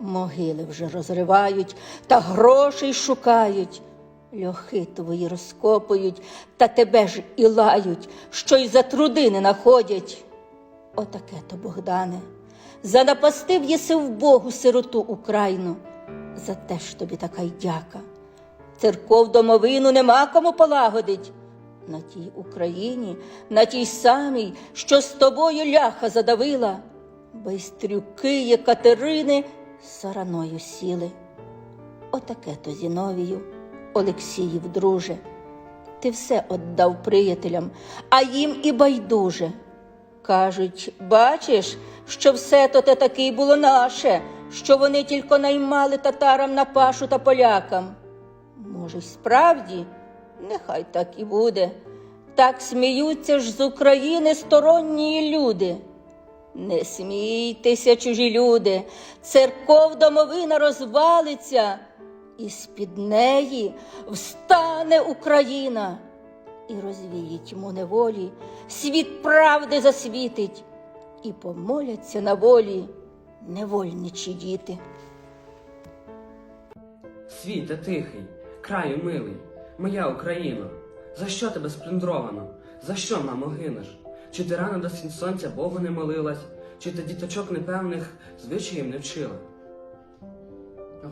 Могили вже розривають та грошей шукають. Льохи твої розкопують, та тебе ж і лають, що й за труди не находять. Отаке то, Богдане, занапастив єси в Богу сироту Україну. За те ж тобі така й дяка. Церков домовину нема кому полагодить. На тій Україні, на тій самій, що з тобою ляха задавила, байстрюки Сараною сіли. Отаке то Зіновію, Олексіїв, друже. Ти все отдав приятелям, а їм і байдуже. Кажуть, бачиш, що все то те таки було наше, що вони тільки наймали татарам на пашу та полякам. Може, й справді, нехай так і буде. Так сміються ж з України сторонні люди. Не смійтеся, чужі люди, церков домовина розвалиться, і з-під неї встане Україна і розвіє тьму неволі, світ правди засвітить, і помоляться на волі невольничі діти. Світе тихий, краю милий, моя Україна, за що тебе сплюндровано? За що мамо гинеш? Чи ти рано до схід сонця Богу не молилась, чи ти діточок непевних звичаїв не вчила?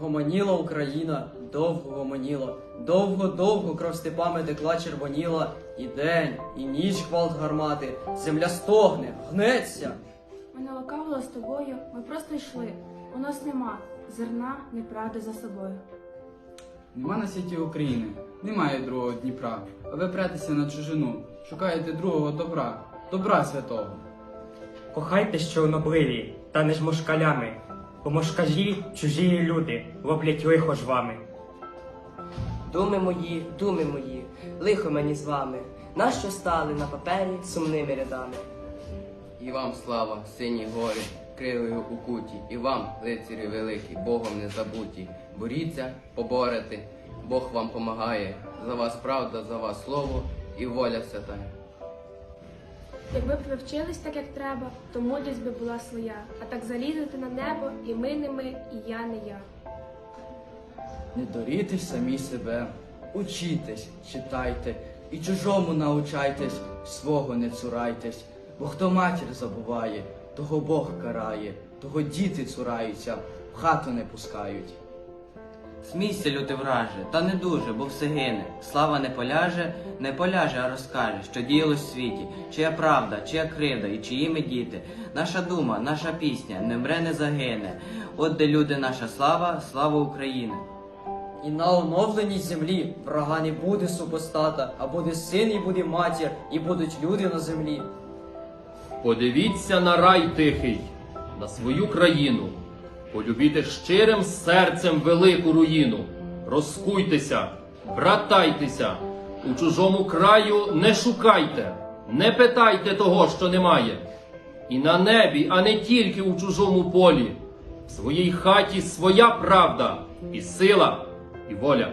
Гомоніла Україна, довго гомоніла, довго-довго кров степами текла червоніла, і день, і ніч гвалт гармати, земля стогне, гнеться. Ми не лукавили з тобою, ми просто йшли. У нас нема зерна, неправди за собою. Нема на світі України, немає другого Дніпра. А ви претеся на чужину, шукаєте другого добра, добра святого. Кохайте, що онобливі, та не ж мошкалями, бо мошкажі чужі люди лоблять лихо ж вами. Думи мої, думи мої, лихо мені з вами, нащо стали на папері сумними рядами? І вам слава, сині гори, крилою у куті, і вам, лицарі великі, Богом не забуті. Боріться, поборете, Бог вам помагає. За вас правда, за вас слово і воля свята. Якби б ви так, як треба, то мудрість би була своя. А так залізете на небо, і ми не ми, і я не я. Не дорітесь самі себе, учітесь, читайте, і чужому научайтесь, свого не цурайтесь, бо хто матір забуває, того Бог карає, того діти цураються, в хату не пускають. Смійся, люти враже, та не дуже, бо все гине. Слава не поляже, не поляже, а розкаже, що діялось в світі, чия правда, чия кривда і чиї ми діти. Наша дума, наша пісня не мре, не загине. От де люди, наша слава, слава України. І на оновленій землі врага не буде супостата, а буде син і буде матір, і будуть люди на землі. Подивіться на рай тихий, на свою країну, полюбіте щирим серцем велику руїну, розкуйтеся, братайтеся, у чужому краю не шукайте, не питайте того, що немає. І на небі, а не тільки у чужому полі, в своїй хаті своя правда, і сила, і воля.